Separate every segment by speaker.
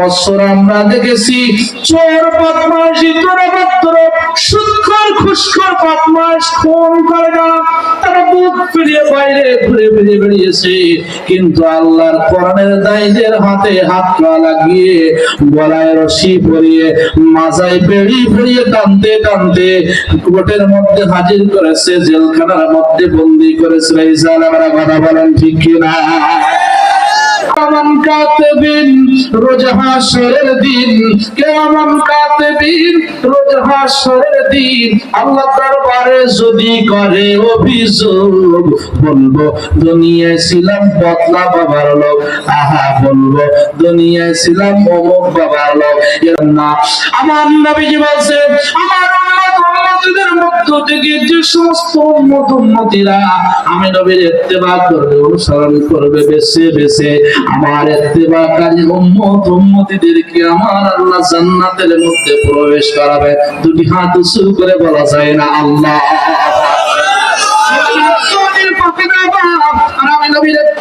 Speaker 1: বছর আমরা দেখেছি, চোর বদমাস ইতরপত্র সুৎখর, খুশখর বদমাস খুন করে না। তারা বুক ফিরিয়ে বাইরে ঘুরে ফিরে বেরিয়েছে। কিন্তু আল্লাহর কোরআনের দায়ীদের হাতে হাত পা লাগিয়ে, গলায় রশি পরিয়ে, মাজায় বেড়ি ফিরিয়ে টানতে টানতে কোর্টের মধ্যে হাজির করেছে, জেলখানার মধ্যে বন্দি করেছে। এই জালামারা কথা বলেন ঠিক কিনা? কাতবিন রোজ হাসরের দিন কাতবিন রোজ হাসরের দিন। আল্লাহ দরবারে যদি করে অভিযোগ, বলব, দুনিয়ায় ছিলাম বদলা বাবার লোক। আহা, বলব, দুনিয়ায় ছিলাম অমুক বাবার লোক। এর না আমার নবীজি বলছে আমার উম্মতিদের মধ্য থেকে যে সমস্ত উম্মত উম্মতিরা আমি নবীর ইত্তেবা করবে অনুসরণ করবে বেছে বেছে আমার ইত্তেবাকারী উম্মত উম্মতিদেরকে আমার আল্লাহ জান্নাতের মধ্যে প্রবেশ করাবে। দুটি হাত উঁচু করে বলা যায় না আল্লাহ! আর আমি নবীর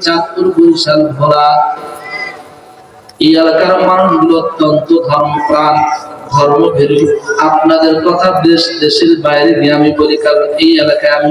Speaker 1: চাঁদপুর বরিশাল ভোলা এই এলাকার আপনাদের কথা দেশ, দেশের বাইরে আমি বলি, কারণ এই এলাকায় আমি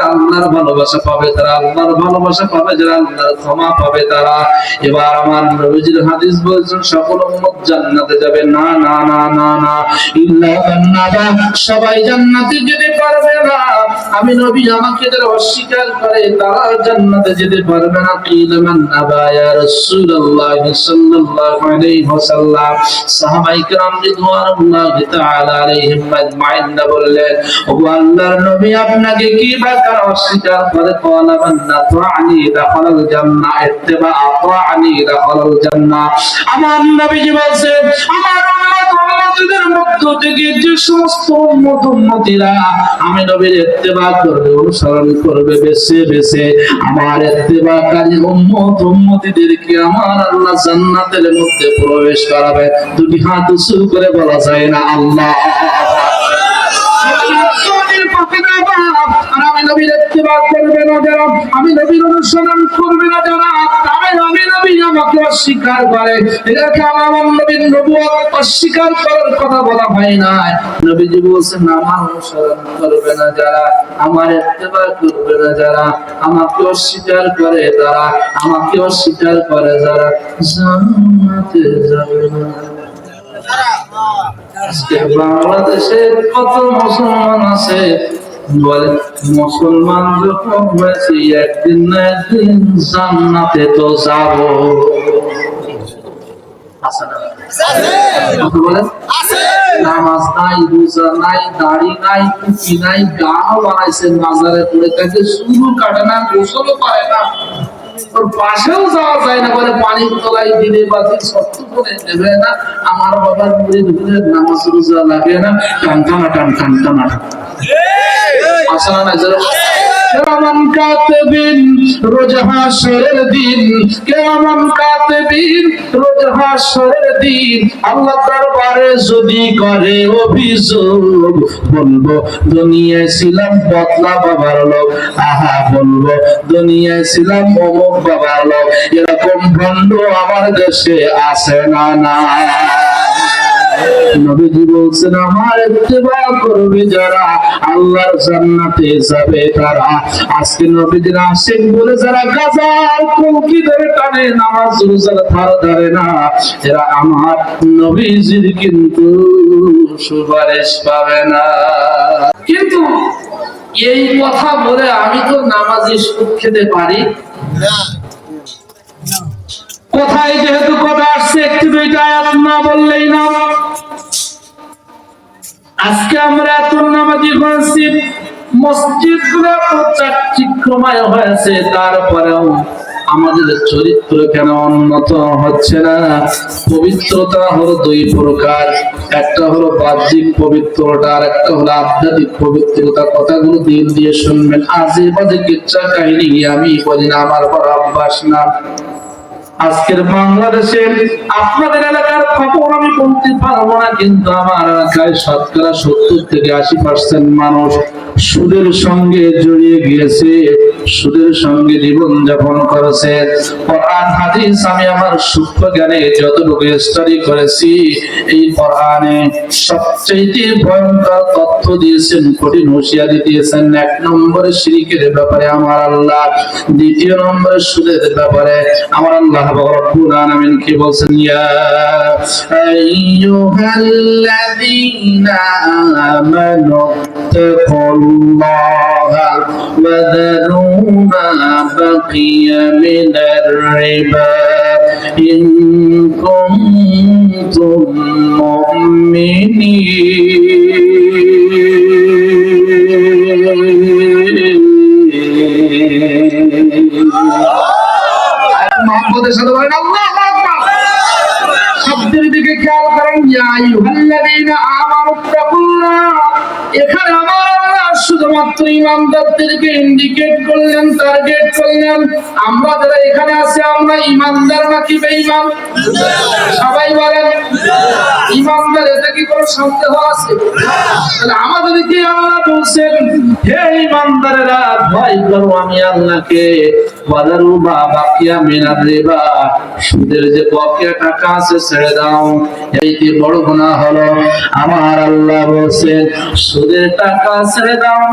Speaker 1: আল্লাহর ভালোবাসা পাবে তারা, আল্লাহর ভালোবাসা পাবে যারা আল্লাহর ক্ষমা পাবে তারা। এবার আমার নবীজির হাদিস বলছেন, সকল উম্মত জান্নাতে যাবে। না না না না না। সবাই জান্নাতে যেতে পারবে না। আমি নবী আমাকে যারা অস্বীকার করে, তারা জান্নাতে যেতে পারবে না। কিল আবা ইয়া রাসূলুল্লাহ সাল্লাল্লাহু আলাইহি ওয়াসাল্লাম। তাআলা আলাইহিম বললেন, ও আল্লাহর নবী, আপনাকে কি অস্বীকার করে? জান্নাহ আতাআনি জান্নাহ। আমার আমার উম্মতদের মধ্য থেকে যে সমস্ত উম্মত উম্মতিরা আমি নবীর ইত্তেবা করবে, অনুসরণ করবে, বেছে বেছে আমার ইত্তেবাকারী উম্মত উম্মতিদেরকে আমার আল্লাহ জান্নাতের মধ্যে প্রবেশ করাবে। দুটি হাত উঁচু করে বলা যায় না, আল্লাহ। আমি নবীর ইত্তেবা করবে না যারা, আমি নবীর অনুসরণ করবে না যারা তাই আমি নবী, আমাকে অস্বীকার করে। এটাকে আমার নবীর নবুয়ত অস্বীকার করার কথা বলা হয় না নবীজি বলছেন, আমার অনুসরণ করবে না যারা, আমার ইত্তেবা করবে না যারা, আমাকে অস্বীকার করে তারা আমাকে অস্বীকার করে যারা। জান্নাতে যাবে না। বাংলাদেশে কত মুসলমান আছে বলে মুসলমান যখন হয়েছে একদিন না একদিন জান্নাতে তো যাব। আছে না? কথা বলেন? নামাজ নাই রোজা নাই দাড়ি নাই টুপি নাই গানও বানাইছে মাজারে পড়ে থাকে শুরু কাটে না গোসলও করে না। ওর পাশেও যাওয়া যায় না বলে পানির তলায় দিলে বাতি সত্য করে দেবে না আমার বাবার মুড়ি নামাজ রোজা লাগে না। টান টানা টান টান টানা। আসে যদি করে অভিযোগ, বলব, দুনিয়ায় ছিলাম বদলা বাবার লোক। আহা, বলব, দুনিয়ায় ছিলাম অমুক বাবার লোক। এরকম ভণ্ড আমার দেশে আছে না না নবীজি বলছেন আমার ইত্তেবা করবে যারা আল্লাহর জান্নাতে যাবে তারা। আজকে নবীজির আশিক বলে যারা গাজার কলকি ধরে টানে নামাজ রোজার ধার ধরে না এরা আমার নবীজির কিন্তু সুপারিশ পাবে না। কিন্তু এই কথা বলে আমি তো নামাজি সুখ খেতে পারি। কোথায় যেহেতু কথা আসছে একটু দুইটা আয়াত না বললেই না আজকে আমরা এত নামাজি হয়েছি মসজিদগুলো চাকচিক্রময় হয়েছে, তারপরেও আমাদের চরিত্র কেন উন্নত হচ্ছে না? পবিত্রতা হলো দুই প্রকার, একটা হলো বাহ্যিক পবিত্রতা, আর একটা হলো আধ্যাত্মিক পবিত্রতা। কথাগুলো দিন দিয়ে শুনবেন। আজে বাজে কিচ্ছা কাহিনী আমি বলি না, আমার বড় অভ্যাস না। আজকের বাংলাদেশে আপনাদের এলাকার খবর আমি বলতে পারব না, কিন্তু আমার এলাকায় শতকরা সত্তর থেকে আশি পার্সেন্ট মানুষ সুদের সঙ্গে জড়িয়ে গিয়েছে। সুদের সঙ্গে জীবন যাপন করেছে। কোরআন, হাদিস, আমি আমার সূক্ষ্ম জ্ঞানে যতটুকু স্টাডি করেছি, এই কোরআনে সবচেয়ে ভয়ঙ্কর তথ্য দিয়েছেন, কঠিন হুঁশিয়ারি দিয়েছেন। এক নম্বরে শিরিকের ব্যাপারে আমার আল্লাহ, দ্বিতীয় নম্বরে সুদের ব্যাপারে আমার আল্লাহ রব্বুল আলামিন কি বলছেন? ইয়া আইয়ুহাল্লাযীনা আমানু তাকুল্লাহা ওয়া যারু মা বাকিয়া মিনার রিবা ইন কুনতুম মুমিনিন মোহাম্মদের সাথে বলেন আল্লাহু আকবার শব্দের দিকে খেয়াল করেন ইয়া আইয়ুহাল্লাযীনা আমানু তাকুল্লাহ এখানে আমার আল্লাহ শুধুমাত্র ইমানদারদেরকে ইন্ডিকেট করলেন টার্গেট করলেন। আমরা যারা এখানে আছি, আমরা ইমানদার নাকি বেঈমান? সবাই বলেন, ইমানদার এতে কি কোনো সন্দেহ আছে? তাহলে আমাদেরকে আল্লাহ বলছেন, হে ইমানদারেরা, ভয় করো আমি আল্লাহকে। ওয়াদারু বা বাকিয়া মিনার রিবা সুদের যে বকেয়া টাকা আছে, ছেড়ে দাও। এইটি বড় গুনাহ হলো? আমার আল্লাহ বলছেন, সুদের টাকা ছেড়ে দাও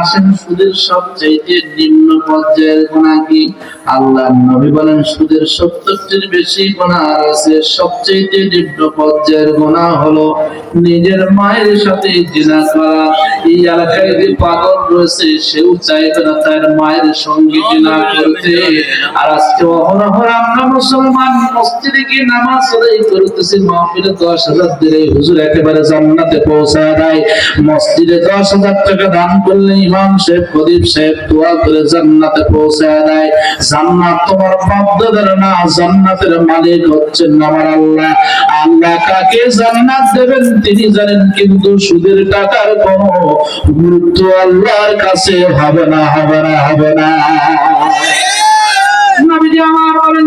Speaker 1: আসেন সুদের সবচেয়ে নিম্ন পর্যায়ের গুণা কি? আল্লাহ নবী বলেন, সুদের সত্তরটির বেশি গুণা আছে। সবচেয়ে নিম্ন পর্যায়ের গুণা হলো নিজের মায়ের সাথে জিনা করা। এই এলাকায় যে পাগল রয়েছে, সেও চাইবে না তার মায়ের সঙ্গে জিনা করতে। আর আজকে অহরহ আমরা মুসলমান মসজিদে গিয়ে নামাজ আদায় করতেছি, মাহফিলে দশ হাজার দিলে হুজুর একেবারে জান্নাতে পৌঁছায় দেয় মসজিদে দশ হাজার টাকা দান করলে ইমাম সাহেব প্রদীপ সাহেব দোয়া করে জান্নাতে পৌঁছায় দেয়। জান্নাত তোমার বাপদাদার না জান্নাতের মালিক হচ্ছেন আমার আল্লাহ। আল্লাহ কাকে জান্নাত দেবেন তিনি জানেন কিন্তু সুদের টাকার কোন গুরুত্ব আল্লাহর কাছে হবে না হবে না হবে না। নবীজি আমার বলেন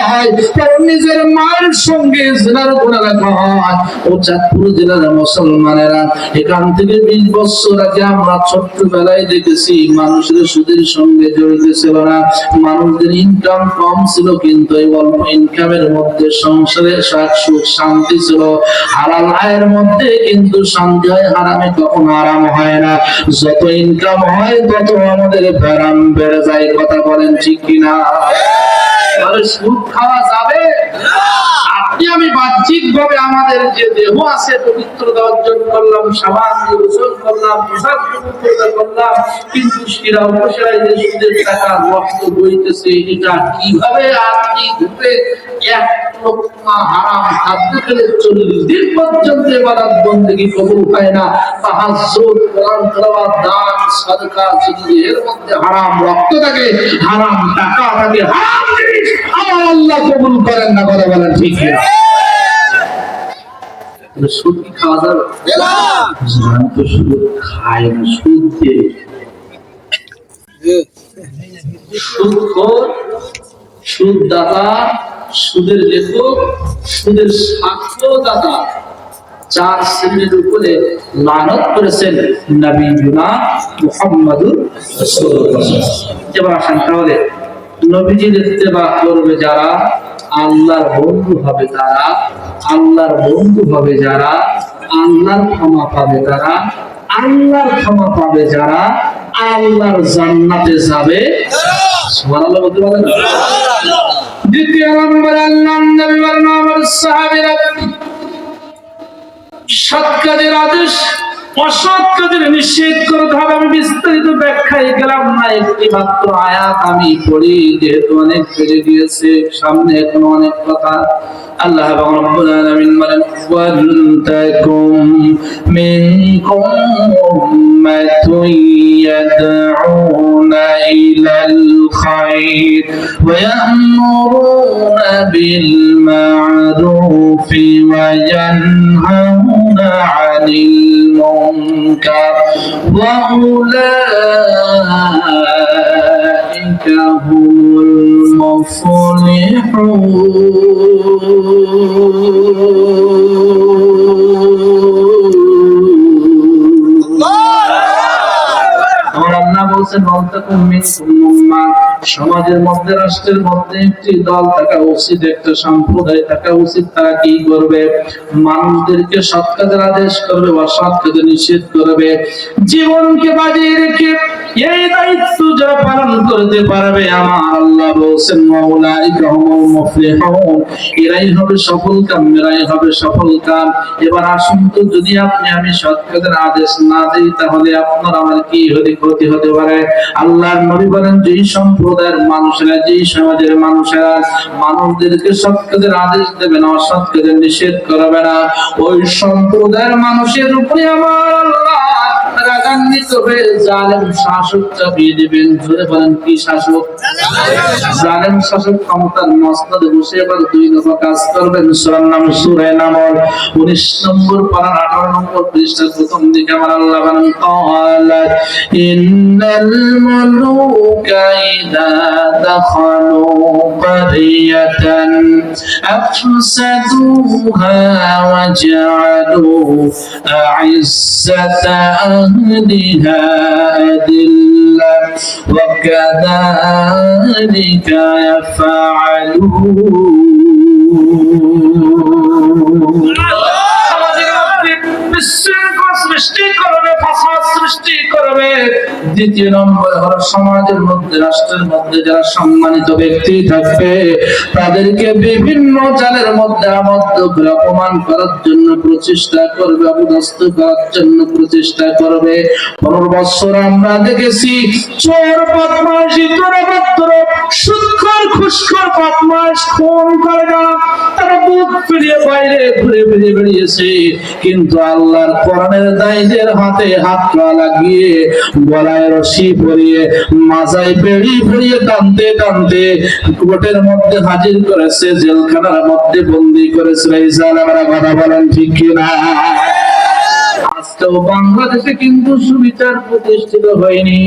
Speaker 1: ছোট্টবেলায় দেখেছি, মানুষের সুদের সঙ্গে জড়িত ছিল না। মানুষদের ইনকাম কম ছিল, কিন্তু অল্প ইনকামের মধ্যে সংসারে সুখ, শান্তি ছিল। হালাল আয়ের মধ্যে কিন্তু শান্তি হয়, হারামে কখনো আরাম হয় না। যত ইনকাম হয়, তত আমাদের ব্যারাম বেড়ে যায়, কথা বলেন ঠিক কিনা? তাহলে সুদ খাওয়া যাবে? এই আমি বাহ্যিক ভাবে আমাদের যে দেহ আছে পবিত্রতা অর্জন করলাম সাবান দিয়ে গোসল করলাম পোশাক করলাম কিন্তু শিরা যে সুদের টাকা রক্ত বইতেছে এটা কীভাবে আপনি ঘুরে এক লোকমা হারাম খাদ্য খেলে চল্লিশ দিন পর্যন্ত এবাদত বন্দেগী কবুল হয় না? তাহাজ্জুদ কোরআন তেলাওয়াত দান সাদকা যদি এর মধ্যে হারাম রক্ত থাকে হারাম টাকা থাকে হারাম আমার আল্লাহ কবুল করেন না বলেন ঠিক সুদের লেখক, সুদের সাক্ষ্যদাতা চার শ্রেণির উপরে লানত করেছেন নবী মুহাম্মাদুর এবার আসেন তাহলে। নবীজির ইত্তেবা করবে যারা, আল্লাহর বন্ধু হবে তারা, আল্লাহর বন্ধু হবে যারা, আল্লাহর ক্ষমা পাবে তারা, আল্লাহর ক্ষমা পাবে যারা, আল্লাহর জান্নাতে যাবে। দ্বিতীয় নম্বর আল্লাহ নবী বর্ণনা সাহাবীরা সৎ কাজের আদেশ অসৎ কাজের নিষেধ করতে হবে। আমি বিস্তারিত ব্যাখ্যায় গেলাম না একটি মাত্র আয়াত আমি পড়ি, যেহেতু অনেক বেড়ে গিয়েছে, সামনে এখনও অনেক কথা। আল্লাহ রব্বুল আলামিন বলেন ওয়ান্তাকুম মিনকুম উম্মাতুন ইয়াদউনা ইলাল খায়র ওয়া ইয়ামুরুনা বিল মা'রুফ ওয়া ইয়ানহাউনা 'আনিল মুনকার ওয়া উলাইকা হুমুল মুফলিহুন আমার আল্লাহ বলছেন সমাজের মধ্যে, রাষ্ট্রের মধ্যে একটি দল থাকা উচিত, একটা সম্প্রদায় থাকা উচিত তারা কি করবে? মানুষদেরকে সৎ কাজের আদেশ করবে বা সৎ কাজে নিষেধ করবে। জীবনকে বাজিয়ে রেখে এই দায়িত্ব যারা পালন করতে পারবে, আমার আল্লাহ বলছেন, মাওলাইকা হুমুল মুফলিহুন। এরাই হবে সফল কাম, এরাই হবে সফল কাম। এবার আসুন তো, যদি আপনি আমি সৎ আদেশ না দিই, তাহলে আপনার আমার কি হতে, ক্ষতি হতে পারে? আল্লাহর নবী বলেন, যেই সম্প্রদায়ের মানুষেরা, যেই সমাজের মানুষেরা মানুষদেরকে সৎ আদেশ দেবে না অসৎ নিষেধ করবে না, ওই সম্প্রদায়ের মানুষের উপরে আমার আল্লাহ রাগান্বিত হয়ে জালেম শাসক চাপিয়ে দিবেন ধরে বলেন কি শাসক জালেম শাসক ক্ষমতার মস্তদে বসে এবার দুই দফা কাজ করবেন সুরার নাম সুরায় নামর উনিশ নম্বর পারার আঠারো নম্বর পৃষ্ঠার প্রথম দিকে আমার আল্লাহ বলেন قالت إن الملوك إذا دخلوا قرية أفسدوها وجعلوا أعزة أهلها أهلها أدلة وكذلك يفعلون. দ্বিতীয় নম্বর হলো সমাজের মধ্যে, রাষ্ট্রের মধ্যে যারা সম্মানিত ব্যক্তি থাকবে, তাদেরকে বিভিন্ন জালের মধ্যে আবদ্ধ করে অপমান করার জন্য প্রচেষ্টা করবে, অপদস্থ করার জন্য প্রচেষ্টা করবে। পনেরো বছর আমরা দেখেছি, চোর বদমাস ইতরপত্র সুৎখর, খুশখর বদমাস খুন করে না। বুক ফিরিয়ে বাইরে ঘুরে ফিরে বেরিয়েছে। কিন্তু আল্লাহর কোরআনের দাইজের হাতে লাগিয়ে গলায় রশি পরিয়ে মাজায় বেড়ি পরিয়ে টানতে টানতে কোর্টের মধ্যে হাজির করেছে, জেলখানার মধ্যে বন্দি করেছে। আমরা কথা বলেন ঠিক কিনা? আজকেও বাংলাদেশে কিন্তু সুবিচার প্রতিষ্ঠিত হয়নি।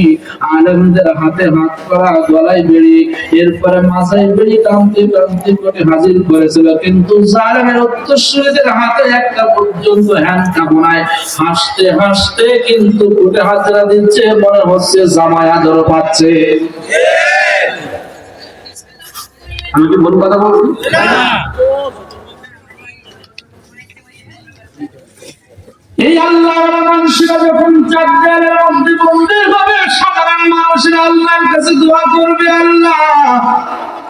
Speaker 1: আলেমদের হাতে হাত করা, গলায় বেড়ি, এরপরে মাথায় বেড়ি টানতে টানতে করে হাজির করেছিল। কিন্তু জালেমের উত্তরসূরিদের হাতে একটা পর্যন্ত হ্যান্ডকাপ নাই। হাসতে হাসতে কিন্তু কোটে হাজরা দিচ্ছে, মনে হচ্ছে জামাই আদর পাচ্ছে। আমি কি ভুল কথা বলছি? এই আল্লাহ মানুষেরা যখন চার দেয়ালের মধ্যে হবে সাধারণ মানুষের আল্লাহর কাছে দোয়া করবে আল্লাহ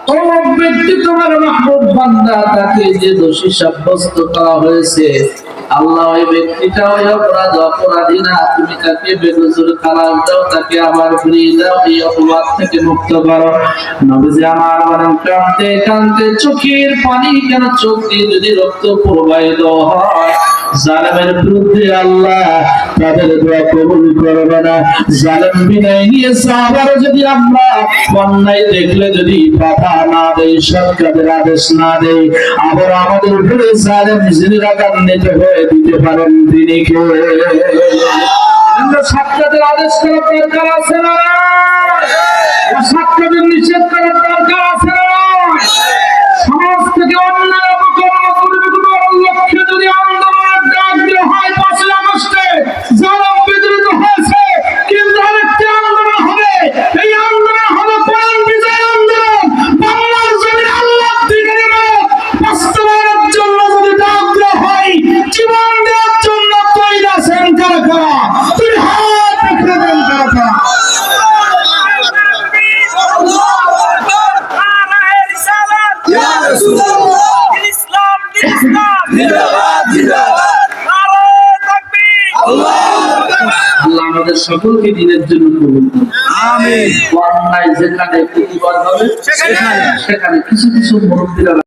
Speaker 1: তোমার ব্যক্তি তোমার মাহবুব বান্দা, তাকে যে দোষী সাব্যস্ত করা হয়েছে আল্লাহ ওই ব্যক্তিটা ওই অপরাধ, অপরাধী না, তুমি তাকে বেগজুর দাও, তাকে আবার দাও, এই থেকে মুক্ত করো। নবীজি আমার কাঁদতে কাঁদতে চোখের পানি কেন চোখ দিয়ে যদি রক্ত প্রবাহিত হয়, জালেমের বিরুদ্ধে আল্লাহ তাদের দোয়া কবুল করবে না। জালেম নিয়েছে আবার যদি আমরা অন্যায় দেখলে যদি বাধা না দেয়, সরকারের আদেশ না দেয়, আবার আমাদের উপরে জালেম যিনি রাগান্বিত হয়ে দিতে পারেন তিনি কে? সাক্ষাতের আদেশ করার দরকার আছে না? সকলকে দিনের জন্য কবুল করুন। অন্যায় যেখানে প্রতিবাদ হবে
Speaker 2: সেখানে।
Speaker 1: সেখানে কিছু কিছু মুরব্বীরা